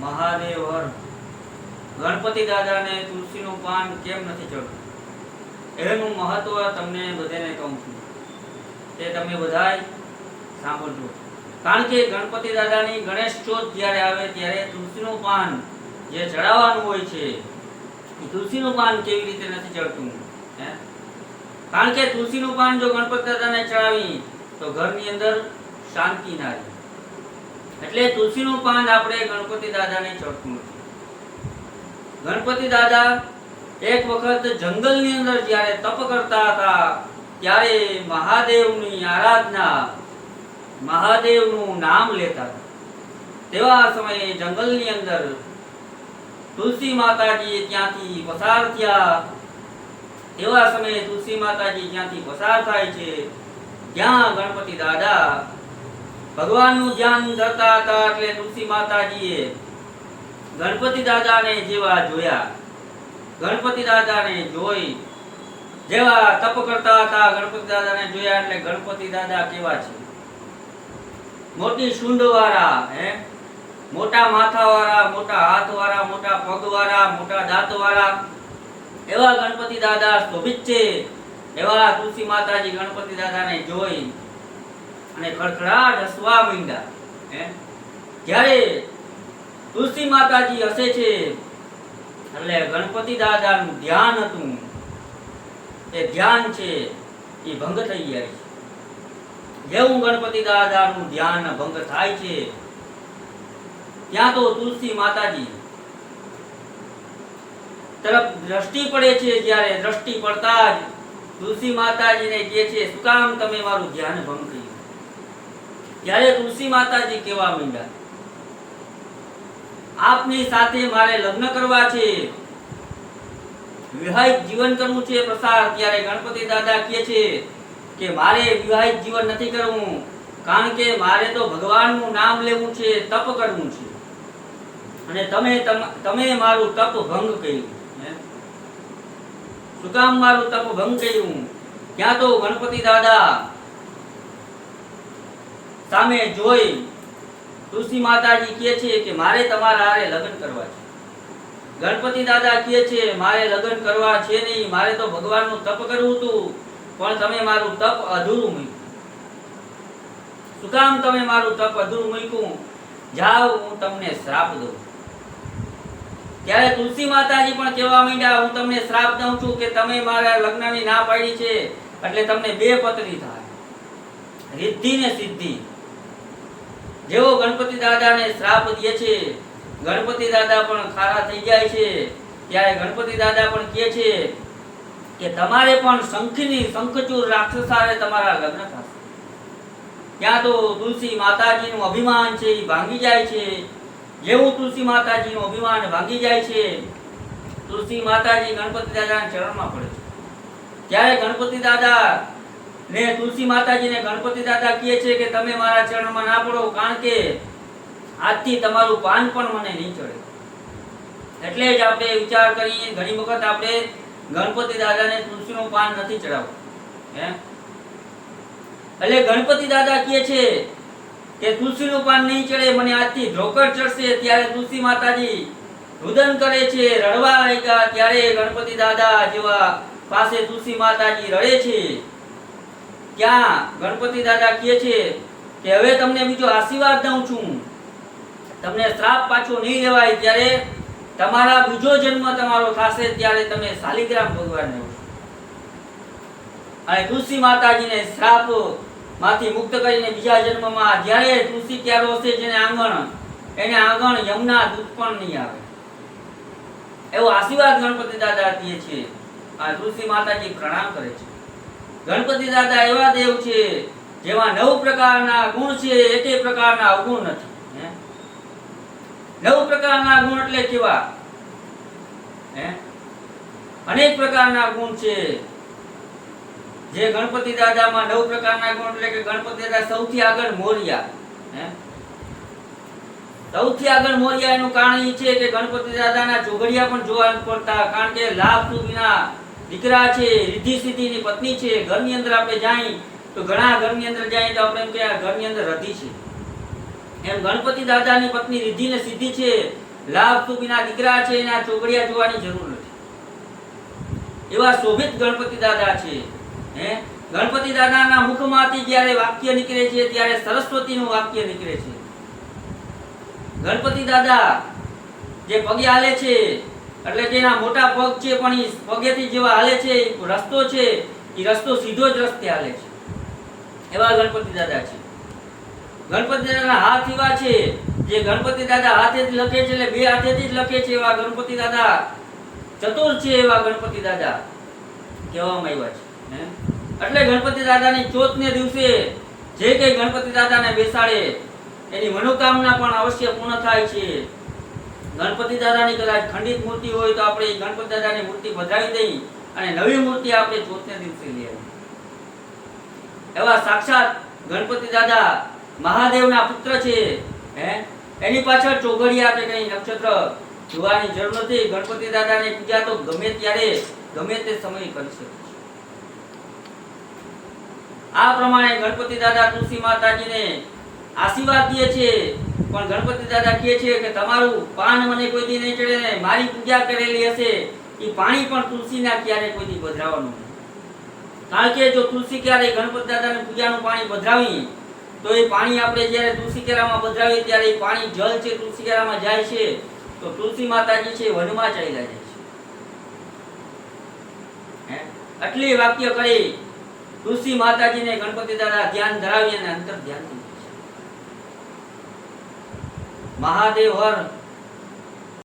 મહાદેવ હર. ગણપતિ દાદાને તુલસીનું પાન કેમ નથી ચડતું? એનું મહત્વ તમને બધાને કહું છું. તે તમે બધાય સાંભળજો. કારણ કે ગણપતિ દાદાની ગણેશ ચોથ જ્યારે આવે ત્યારે તુલસીનું પાન જે ચડાવવાનું હોય છે તુલસીનું પાન કેવી રીતે નથી ચડતું? હે? કારણ કે તુલસીનું પાન જો ગણપતિ દાદાને ચડાવી, તો ઘરની અંદર શાંતિ ના રહે. એટલે તુલસીનું પાન આપણે ગણપતિ દાદાને ચડતું ગણપતિ દાદા એક વખત જંગલની અંદર જ્યારે તપ કરતા હતા, ત્યારે મહાદેવની આરાધના, મહાદેવનું નામ લેતા તેવા સમયે જંગલની અંદર તુલસી માતાજી ત્યાંથી પસાર થયા. એવા સમયે તુલસી માતાજી ત્યાંથી પસાર થાય છે. ત્યાં ગણપતિ દાદા ભગવાનનું ધ્યાન ધરતા હતા એટલે તુલસી માતાજીએ ગણપતિ દાદાને જેવા જોયા. ગણપતિ દાદાને જોઈ જેવા તપ કરતા હતા ગણપતિ દાદાને જોયા એટલે ગણપતિ દાદા કેવા છે? મોટી સુંડ વાળા હે? મોટા માથા વાળા મોટા હાથ વાળા મોટા પગ વાળા મોટા દાંત વાળા એવા ગણપતિ દાદા શોભિત છે. એવા તુલસી માતાજી ગણપતિ દાદાને જોઈ અને ખડખડાટ હસવા માંડ્યા. હે? જ્યારે તુલસી માતાજી હસે છે. એટલે ગણપતિ દાદાનું ધ્યાન હતું. એ ધ્યાન છે એ ભંગ થઈ જાય છે. જેવું ગણપતિ દાદાનું ધ્યાન ભંગ થાય છે, ત્યાં તો તુલસી માતાજી તરફ દ્રષ્ટિ પડે છે. જ્યારે દ્રષ્ટિ પડતા જ તુલસી માતાજીને કહે છે, શું કામ તમે મારું ધ્યાન ભંગ કર્યું? ત્યારે તુલસી માતાજી કેવા માંડ્યા, આપની સાથે મારે લગ્ન કરવા છે. વિવાહિત જીવન કરવું છે. પ્રસાર ત્યારે ગણપતિ દાદા કહે છે કે, મારે વિવાહિત જીવન નથી કરવું, કારણ કે મારે તો ભગવાનનું નામ લેવું છે, તપ કરવું છે. અને તમે તમ- મારું તપ ભંગ કર્યું? શું કામ મારું તપ ભંગ કર્યું? ત્યાં તો ગણપતિ દાદા સામે જોઈ તુલસી માતાજી કહે છે કે મારે તમારા હારે લગ્ન કરવા છે. ગણપતિ દાદા કહે છે, મારે લગ્ન કરવા છે નહીં, મારે તો ભગવાનનું તપ કરવું હતું, પણ તમે મારું તપ અધૂરું મૂક્યું. શું તમે મારું તપ અધૂરું મૂક્યું? જાઓ, હું તમને શ્રાપ દઉં. ત્યારે તુલસી માતાજી પણ કહેવા માંડ્યા, હું તમને શ્રાપ દઉં છું કે તમે મારા લગ્નની ના પાડી છે, એટલે તમને બે પત્ની થાય. રિદ્ધિ ને સિદ્ધિ. જેવો ગણપતિ દાદાને શ્રાપ દે છે, ગણપતિ દાદા પણ ખારા થઈ જાય છે, ત્યારે ગણપતિ દાદા પણ કહે છે કે તમારે પણ શંખની શંખચૂર રાક્ષસારે તમારા લગ્ન થશે. ત્યાં તો તુલસી માતાજીનું અભિમાન છે એ ભાંગી જાય છે. જેવું તુલસી માતાજીનું અભિમાન ભાંગી જાય છે, તુલસી માતાજી ગણપતિ દાદાના ચરણમાં પડે છે. ત્યારે ગણપતિ દાદા ને તુલસી માતાજીને ગણપતિ દાદા કહે છે કે તમે મારા ચરણમાં ના પડો, કારણ કે આજથી તમારું પાન પણ મને નહીં ચડે. એટલે જ આપણે વિચાર કરીએ, ઘણી વખત આપણે ગણપતિ દાદાને તુલસીનું પાન નથી ચડાવવું. એટલે ગણપતિ દાદા કહે છે કે તુલસીનું પાન નહીં ચડે, મને આજથી ઢોકર ચડશે, ત્યારે તુલસી માતાજી રુદન કરે છે, રડવા લાગ્યા, ત્યારે ગણપતિ દાદા જેવા પાસે તુલસી માતાજી રડે છે. ત્યાં ગણપતિ દાદા કહે છે કે હવે તમને બીજો આશીર્વાદ દઉં છું. તમને શ્રાપ પાછો નહીં લેવાય ત્યારે તમારા બીજો જન્મ તમારો થશે ત્યારે તમે શાલિગ્રામ ભગવાનને અને તુલસી માતાજીને શ્રાપમાંથી મુક્ત કરીને બીજા જન્મમાં જ્યારે તુલસી ક્યારો હશે જેને આંગણ, એને આંગણ યમુના દૂધ પણ નહીં આવે. એવો આશીર્વાદ ગણપતિ દાદા દે છે આ તુલસી માતાજી પ્રણામ કરે છે. ગણપતિ દાદા એવા દેવ છે, જેમાં નવ પ્રકારના ગુણ છે, એકે પ્રકારના અવગુણ નથી નવ પ્રકારના ગુણ એટલે કેવા? અનેક પ્રકારના ગુણ છે. જે ગણપતિ દાદામાં નવ પ્રકારના ગુણ એટલે કે ગણપતિ દાદા સૌથી આગળ મોરિયા સૌથી આગળ મોરિયા એનું કારણ એ છે કે ગણપતિ દાદાના ચોઘડિયા પણ જોવા પડતા, કારણ કે લાભ સુધીના દીકરા છે, રિદ્ધિ સિદ્ધિની પત્ની છે, ઘરની અંદર આપણે જાય તો ઘણા ઘરની અંદર જાય તો આપણે એમ કે ઘરની અંદર રધી છે. એમ ગણપતિ દાદાની પત્ની રિદ્ધિ ને સિદ્ધિ છે, લાભ તુબીના દીકરા છે, એના ચોગડિયા જોવાની જરૂર નથી. એવા શોભિત ગણપતિ દાદા છે, હે? ગણપતિ દાદાના મુખમાંથી જ્યારે વાક્ય નીકળે છે, ત્યારે સરસ્વતીનું વાક્ય નીકળે છે. ગણપતિ દાદા, જે પગે હાલે છે એટલે કે એના મોટા પગ છે, પણ એ પગેથી જેવા હાલે છે રસ્તો છે એ રસ્તો સીધો જ રસ્તે હાલે છે. એવા ગણપતિ દાદા છે. ગણપતિ દાદાના હાથ એવા છે, જે ગણપતિ દાદા હાથેથી લખે છે, એટલે બે હાથેથી જ લખે છે એવા ગણપતિ દાદા. ચતુર છે એવા ગણપતિ દાદા, કહેવામાં આવ્યા છે? એટલે ગણપતિ દાદાની ચોથને દિવસે જે કંઈ ગણપતિ દાદાને બેસાડે, એની મનોકામના પણ અવશ્ય પૂર્ણ થાય છે. ગણપતિ દાદાની કદાચ ખંડિત મૂર્તિ હોય તો આપણે ગણપતિ દાદાની મૂર્તિ પધરાવી દઈ અને નવી મૂર્તિ આપણે ચોથને દિવસે લઈ આવી એવા સાક્ષાત ગણપતિ દાદા મહાદેવના પુત્ર છે. હે? એની પાછળ ચોઘડી કે કઈ નક્ષત્ર જોવાની જરૂર નથી. ગણપતિ દાદાની પૂજા તો ગમે ત્યારે, ગમે તે સમયે કરી શકે આ પ્રમાણે ગણપતિ દાદા તુલસી માતાજીને આશીર્વાદ દે છે. પણ ગણપતિ દાદા કહે છે કે તમારું પાન મને કોઈ દી નહીં ચડે ને મારી પૂજા કરેલી હશે એ પાણી પણ તુલસીના ક્યારે કોઈ દી પધરાવવાનું કારણ કે જો તુલસી ક્યારે ગણપતિ દાદાની પૂજાનું પાણી પધરાવીએ, તો એ પાણી આપણે જ્યારે તુલસી કેરામાં પધરાવીએ ત્યારે એ પાણી જલ છે, તુલસી કેરામાં જાય છે, તો તુલસી માતાજી છે વનમાં ચાલ્યા જાય છે. આટલી વાક્ય કરી તુલસી માતાજીને ગણપતિ દાદા ધ્યાન ધરાવી અને અંતર ધ્યાન મહાદેવ હર